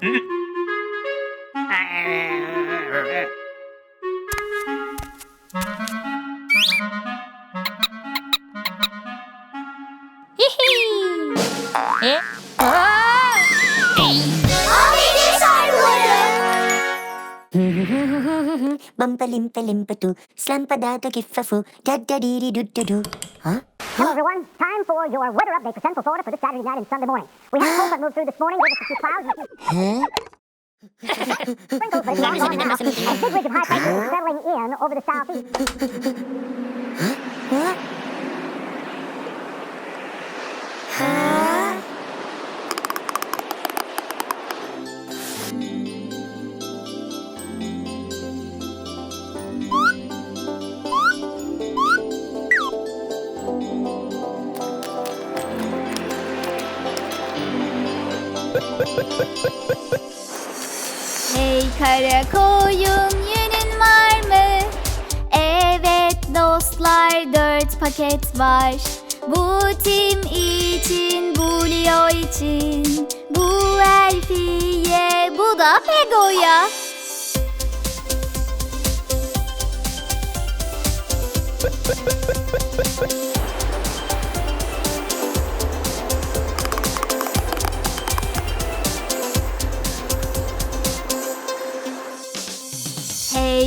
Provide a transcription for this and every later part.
Mm-hmm. Do do do. Huh? Hello, everyone. Time for your weather update for Central Florida for this Saturday night and Sunday morning. We had a cold front move through this morning, gave us a few clouds and a few Huh? sprinkles, but it's long gone now. A big ridge of high pressure is settling in over the southeast. What? Huh? Hey kara koyun yünün var mı? Evet dostlar dört paket var. Bu tim için, bu Leo için, bu Elfiye, bu da Pego'ya.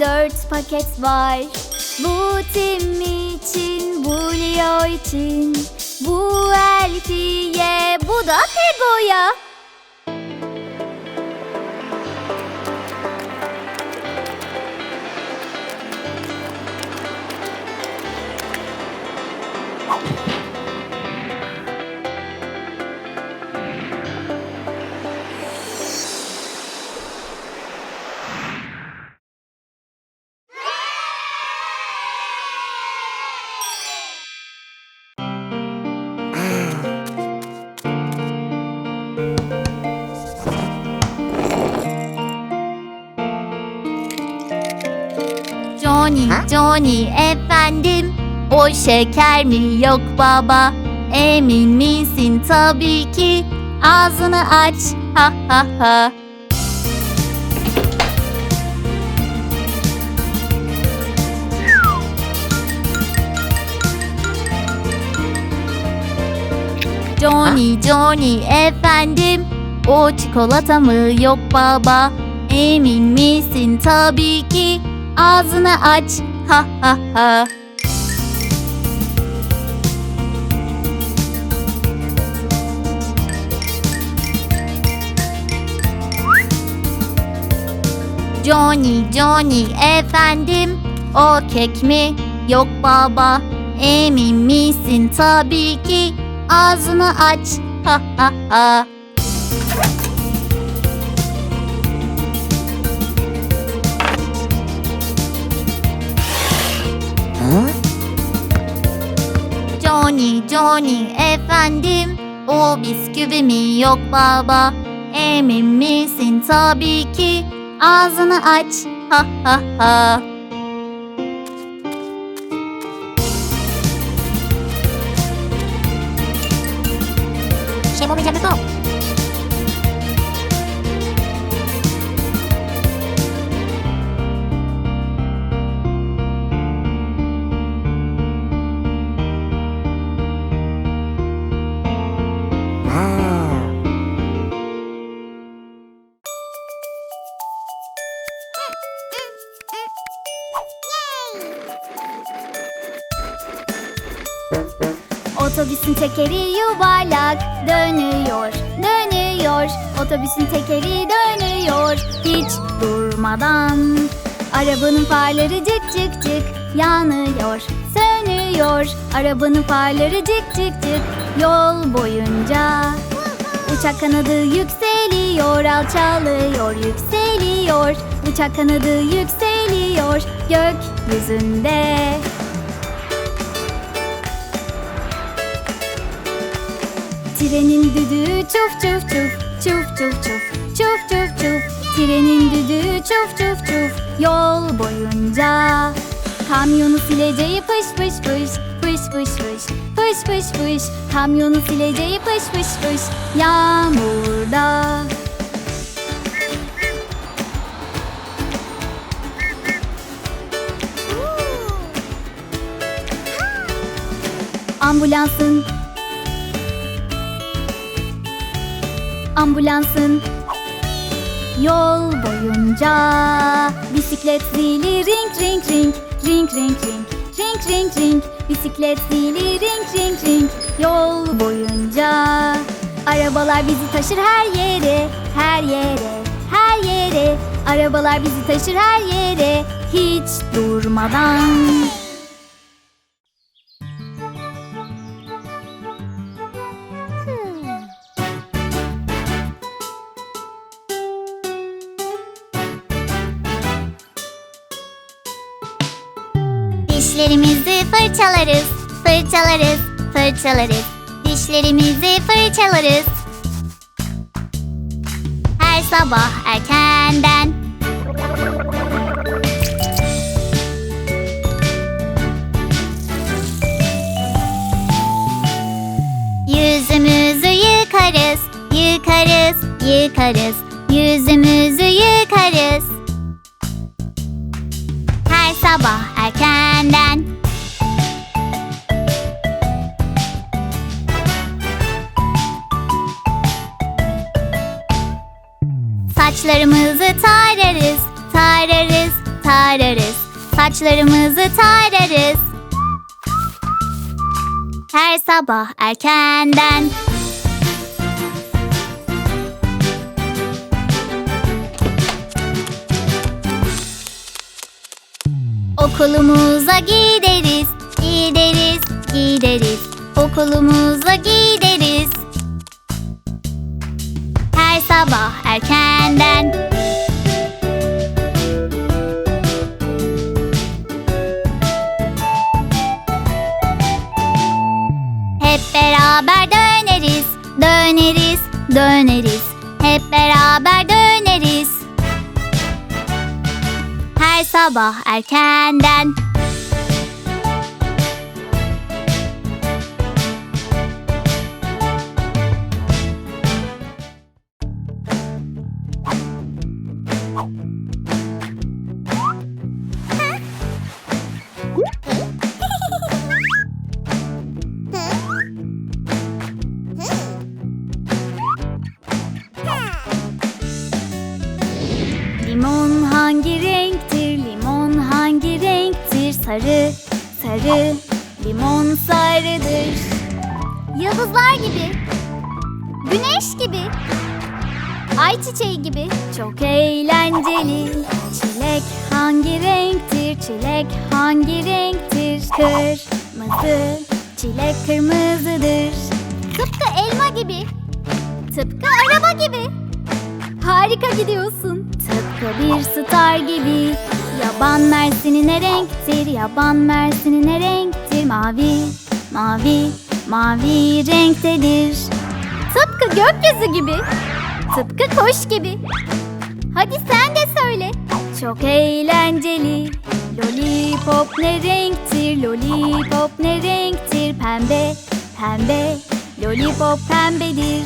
dört paket var. Bu Tim için, bu Leo için, bu Elfiye, bu da Pego'ya. Johnny, Ha? Johnny efendim. O şeker mi yok baba? Emin misin tabii ki. Ağzını aç ha ha ha. Johnny, Johnny efendim. O çikolata mı yok baba? Emin misin tabii ki. Ağzını aç ha ha ha. Johnny, Johnny efendim. O kek mi? Yok baba. Emin misin tabii ki. Ağzını aç ha ha ha. Johnny, efendim. O bisküvi mi yok baba? Emin misin tabii ki. Ağzını aç ha ha ha. Otobüsün tekeri yuvarlak dönüyor, dönüyor. Otobüsün tekeri dönüyor hiç durmadan. Arabanın farları cık cık cık yanıyor, sönüyor. Arabanın farları cık cık cık yol boyunca. Uçak kanadı yükseliyor. alçalıyor, yükseliyor. Uçak kanadı yükseliyor gökyüzünde. Trenin düdüğü çuf çuf çuf, çuf çuf çuf, çuf çuf çuf. Trenin düdüğü çuf çuf çuf, yol boyunca. Kamyonu sileceği fış fış fış, fış fış fış, fış fış fış. Kamyonu sileceği fış fış fış, yağmurda. Ambulansın Ambulansın. Yol boyunca Bisiklet zili ring ring ring Ring ring ring Ring ring ring Bisiklet zili ring ring ring. Yol boyunca Arabalar bizi taşır her yere Her yere Her yere. Arabalar bizi taşır her yere Hiç durmadan Dişlerimizi fırçalarız, fırçalarız, fırçalarız. Dişlerimizi fırçalarız. Her sabah erkenden. Yüzümüzü yıkarız, yıkarız, yıkarız. Yüzümüzü yıkarız. Sabah erkenden. Saçlarımızı tararız, tararız, tararız. Saçlarımızı tararız. Her sabah erkenden Okulumuza gideriz, gideriz, gideriz. Okulumuza gideriz. Her sabah erkenden. Hep beraber döneriz, döneriz, döneriz. Hep beraber döneriz. Sabah erkenden Sarı, sarı. Limon sarıdır. Yıldızlar gibi. Güneş gibi. Ay çiçeği gibi. Çok eğlenceli. Çilek hangi renktir? Çilek hangi renktir? Kırmızı. Çilek kırmızıdır. Tıpkı elma gibi. Tıpkı araba gibi. Harika gidiyorsun. Tıpkı bir star gibi. Yaban mersini ne renktir? Yaban mersini ne renktir? Mavi, mavi, mavi renktedir. Tıpkı gökyüzü gibi. Tıpkı kuş gibi. Hadi sen de söyle. Çok eğlenceli. Lollipop ne renktir? Lollipop ne renktir? Pembe, pembe. Lollipop pembedir.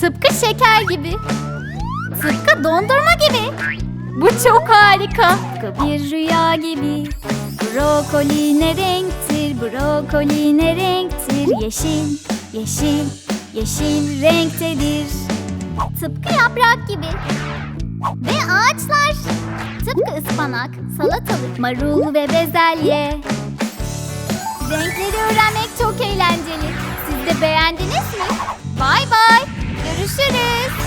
Tıpkı şeker gibi. Tıpkı dondurma gibi. Bu çok harika. Bir rüya gibi. Brokoli ne renktir? Brokoli ne renktir? Yeşil, yeşil, yeşil renktedir. Tıpkı yaprak gibi. Ve ağaçlar. Tıpkı ıspanak, salatalık, marul ve bezelye. Renkleri öğrenmek çok eğlenceli. Siz de beğendiniz mi? Bay bay. Görüşürüz.